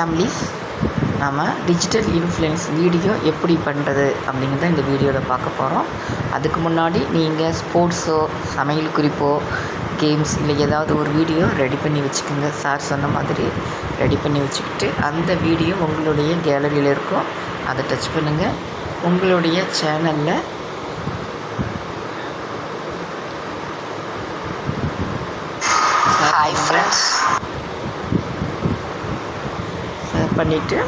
Families நாம் digital influence video எப்படி பண்ணுறது அப்படிங்கிறத இந்த வீடியோவில் பார்க்க போகிறோம் அதுக்கு முன்னாடி நீங்கள் ஸ்போர்ட்ஸோ சமையல் குறிப்போ கேம்ஸ் இல்லை ஏதாவது ஒரு வீடியோ ரெடி பண்ணி வச்சுக்கோங்க. சார் சொன்ன மாதிரி ரெடி பண்ணி வச்சுக்கிட்டு அந்த வீடியோ உங்களுடைய கேலரியில் இருக்கும். அதை டச் பண்ணுங்கள் உங்களுடைய சேனலில் ஹாய் ஃப்ரெண்ட்ஸ் ஷேர் பண்ணிவிட்டு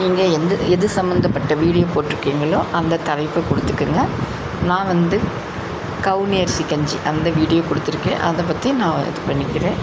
நீங்கள் எந்த எது சம்மந்தப்பட்ட வீடியோ போட்டிருக்கீங்களோ அந்த தலைப்பை கொடுத்துக்குங்க. நான் வந்து கவுனி அரிசி கஞ்சி அந்த வீடியோ கொடுத்துருக்கேன். அதை பற்றி நான் இது பண்ணிக்கிறேன்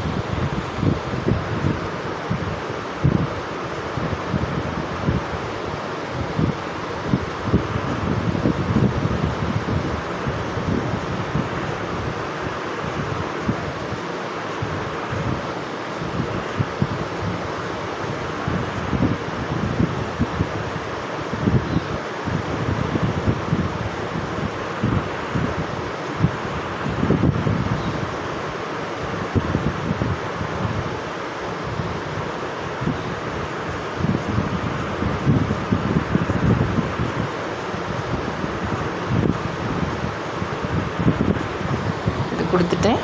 இது கொடுத்துட்டேன்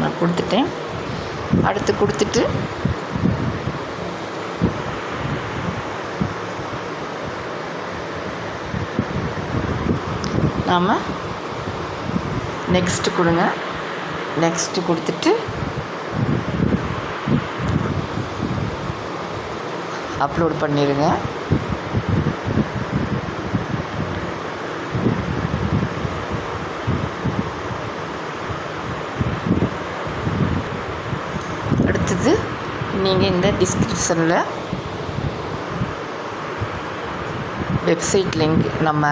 நான் கொடுத்துட்டேன். அடுத்து கொடுத்துட்டு நாம் நெக்ஸ்ட்டு கொடுங்க. நெக்ஸ்ட்டு கொடுத்துட்டு அப்லோட் பண்ணிடுங்க அடுத்தது நீங்கள் இந்த டிஸ்கிரிப்ஷனில் வெப்சைட் லிங்க் நம்ம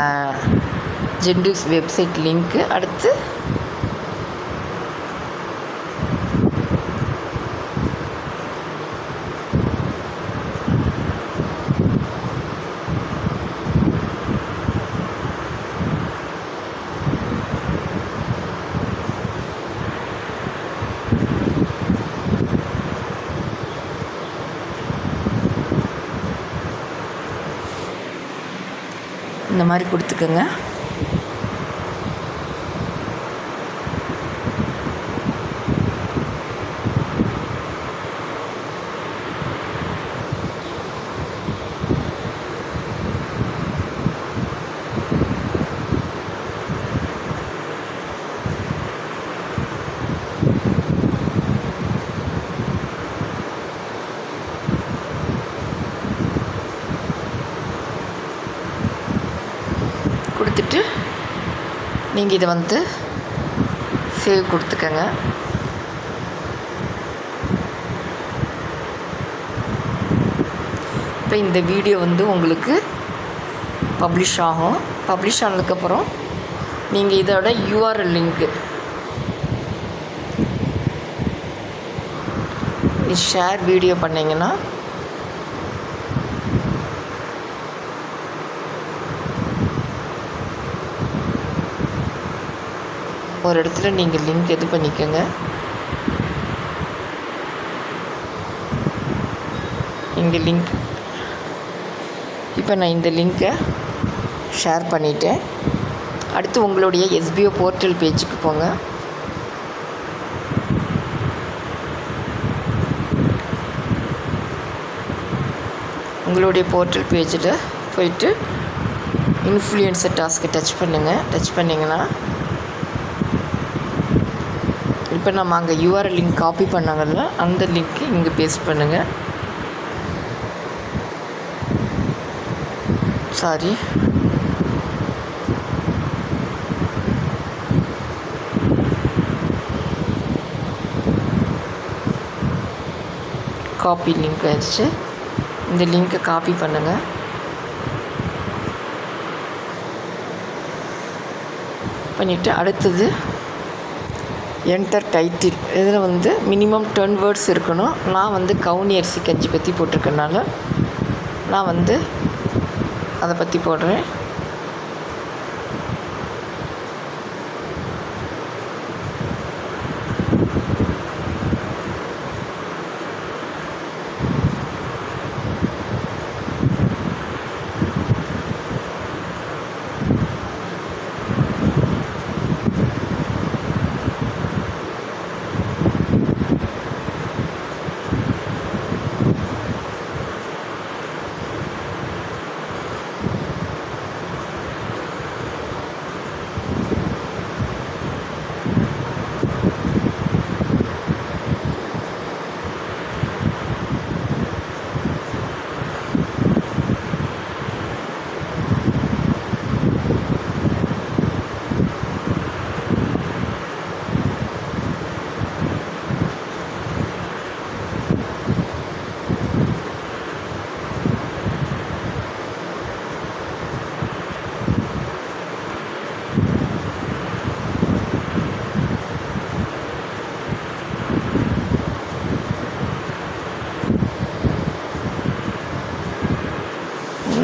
ஜென்டில்ஸ் வெப்சைட் லிங்க்கு அடுத்து இந்த மாதிரி கொடுத்துக்கோங்க கொடுத்துட்டு நீங்கள் இதை வந்து சேவ் கொடுத்துக்கங்க. இப்போ இந்த வீடியோ வந்து உங்களுக்கு பப்ளிஷ் ஆகும். பப்ளிஷ் ஆனதுக்கப்புறம் நீங்கள் இதோட யூஆர்எல் லிங்க்கு ஷேர் வீடியோ பண்ணிங்கன்னா ஒரு இடத்துல நீங்கள் லிங்க் இது பண்ணிக்கோங்க. இங்கே லிங்க் இப்போ நான் இந்த லிங்க்கை ஷேர் பண்ணிட்டேன். அடுத்து உங்களுடைய எஸ்பிஓ போர்ட்டல் பேஜுக்கு போங்க. உங்களுடைய போர்ட்டல் பேஜில் போயிட்டு இன்ஃப்ளூயன்சர் டாஸ்க்கு டச் பண்ணுங்கள் டச் பண்ணிங்கன்னா இப்போ நம்ம அங்கே யூஆர்எல் லிங்க் காப்பி பண்ணாங்கல்ல அந்த லிங்க்கு இங்கே பேஸ்ட் பண்ணுங்கள் சாரி காப்பி லிங்க் ஆயிடுச்சு. இந்த லிங்க்கை காப்பி பண்ணுங்கள் பண்ணிவிட்டு அடுத்தது என்டர் டைட்டில் இதில் வந்து மினிமம் டென் வேர்ட்ஸ் இருக்கணும். நான் வந்து கவுனி அரிசி கஞ்சி பற்றி போட்டிருக்கனால நான் வந்து அதை பற்றி போடுறேன்.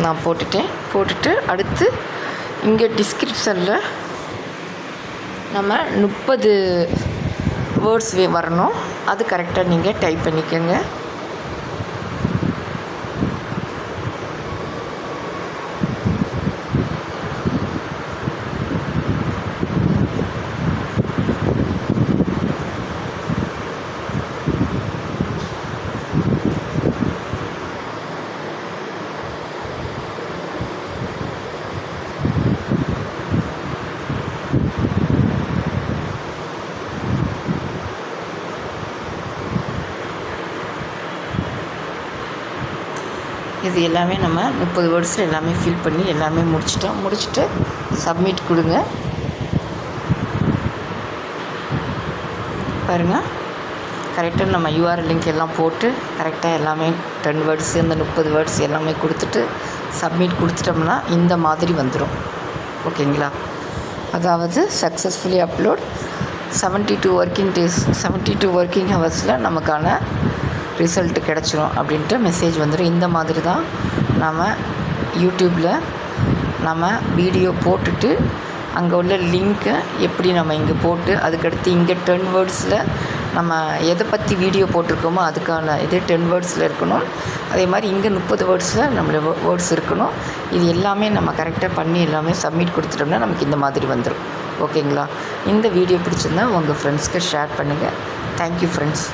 நான் போட்டுட்டேன். போட்டுட்டு அடுத்து இங்கே டிஸ்கிரிப்ஷனில் நம்ம முப்பது வேர்ட்ஸ் வரணும். அது கரெக்டாக நீங்கள் டைப் பண்ணிக்கோங்க. இது எல்லாமே நம்ம முப்பது வேர்ட்ஸில் எல்லாமே ஃபில் பண்ணி எல்லாமே முடிச்சிட்டோம். முடிச்சுட்டு சப்மிட் கொடுங்க. பாருங்கள் கரெக்டாக நம்ம யூஆர்எல் லிங்க் எல்லாம் போட்டு கரெக்டாக எல்லாமே டென் வேர்ட்ஸ் இந்த முப்பது வேர்ட்ஸ் எல்லாமே கொடுத்துட்டு சப்மிட் கொடுத்துட்டோம்னா இந்த மாதிரி வந்துடும் ஓகேங்களா? அதாவது successfully upload seventy two working days seventy two working ஹவர்ஸில் நமக்கான ரிசல்ட் கிடச்சிரும் அப்படின்ட்டு மெசேஜ் வந்துடும் இந்த மாதிரி தான் நம்ம யூடியூப்பில் நம்ம வீடியோ போட்டுட்டு அங்கே உள்ள லிங்க்கை எப்படி நம்ம இங்கே போட்டு அதுக்கடுத்து இங்கே டென் வேர்ட்ஸில் நம்ம எதை பற்றி வீடியோ போட்டிருக்கோமோ அதுக்கான இது டென் வேர்ட்ஸில் இருக்கணும். அதே மாதிரி இங்கே முப்பது வேர்ட்ஸில் நம்மளோட வேர்ட்ஸ் இருக்கணும். இது எல்லாமே நம்ம கரெக்டாக பண்ணி எல்லாமே சப்மிட் கொடுத்துட்டோம்னா நமக்கு இந்த மாதிரி வந்துடும் ஓகேங்களா இந்த வீடியோ பிடிச்சிருந்தா உங்கள் ஃப்ரெண்ட்ஸ்க்கு ஷேர் பண்ணுங்கள் தேங்க்யூ ஃப்ரெண்ட்ஸ்